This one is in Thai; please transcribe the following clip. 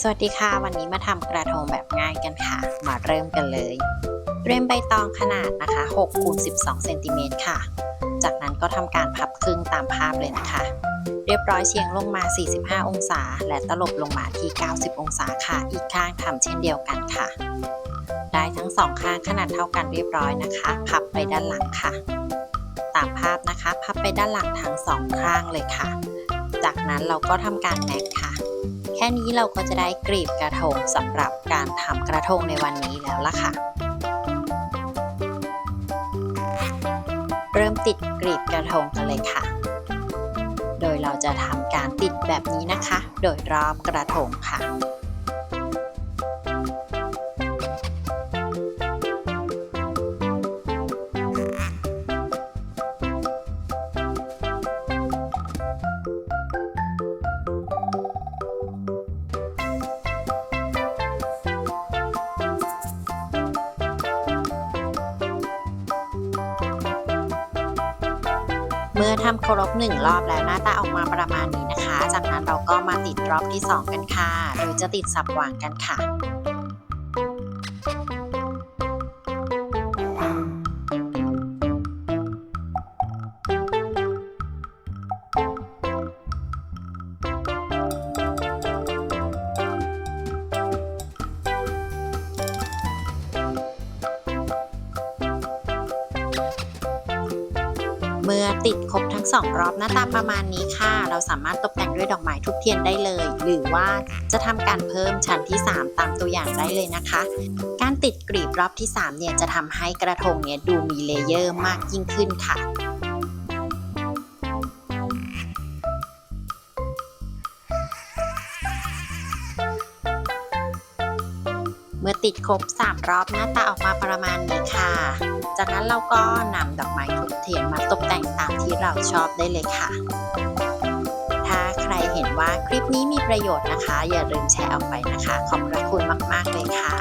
สวัสดีค่ะ วันนี้มาทำกระทงแบบง่ายกันค่ะ มาเริ่มกันเลย เตรียมใบตองขนาดนะคะ6คูณ12เซนติเมตรค่ะ จากนั้นก็ทำการพับครึ่งตามภาพเลยนะคะ เรียบร้อยเฉียงลงมา 45 องศา และตลบลงมาที่ 90 องศาค่ะ อีกข้างทำเช่นเดียวกันค่ะ ได้ทั้งสองข้างขนาดเท่ากันเรียบร้อยนะคะ พับไปด้านหลังค่ะ ตามภาพนะคะ พับไปด้านหลังทั้งสองข้างเลยค่ะ จากนั้นเราก็ทำการแม็กค่ะ แค่นี้เราก็จะได้กรีบกระทงสำหรับการทำกระทงในวันนี้แล้วล่ะค่ะ เริ่มติดกรีบกระทงกันเลยค่ะ โดยเราจะทำการติดแบบนี้นะคะ โดยรอบกระทงค่ะ เมื่อทำครบหนึ่งรอบแล้วหน้าตาออกมาประมาณนี้นะคะ จากนั้นเราก็มาติดรอบที่ 2 กันค่ะ โดยจะติดสับวางกันค่ะ เมื่อติดครบทั้งสองรอบหน้าตาประมาณนี้ค่ะ เราสามารถตกแต่งด้วยดอกไม้ทุบเทียนได้เลย หรือว่าจะทำการเพิ่มชั้นที่ 3 ตามตัวอย่างได้เลยนะคะ การติดกรีบรอบที่ 3 เนี่ยจะทำให้กระทงเนี่ยดูมีเลเยอร์มากยิ่งขึ้นค่ะเมื่อติดครบ 3 รอบหน้าตาออกมาประมาณนี้ค่ะ จากนั้นเราก็นำดอกไม้ทุบเทียนมาตกแต่งตามที่เราชอบได้เลยค่ะ ถ้าใครเห็นว่าคลิปนี้มีประโยชน์นะคะ อย่าลืมแชร์ออกไปนะคะ ขอบพระคุณมาก ๆ เลยค่ะ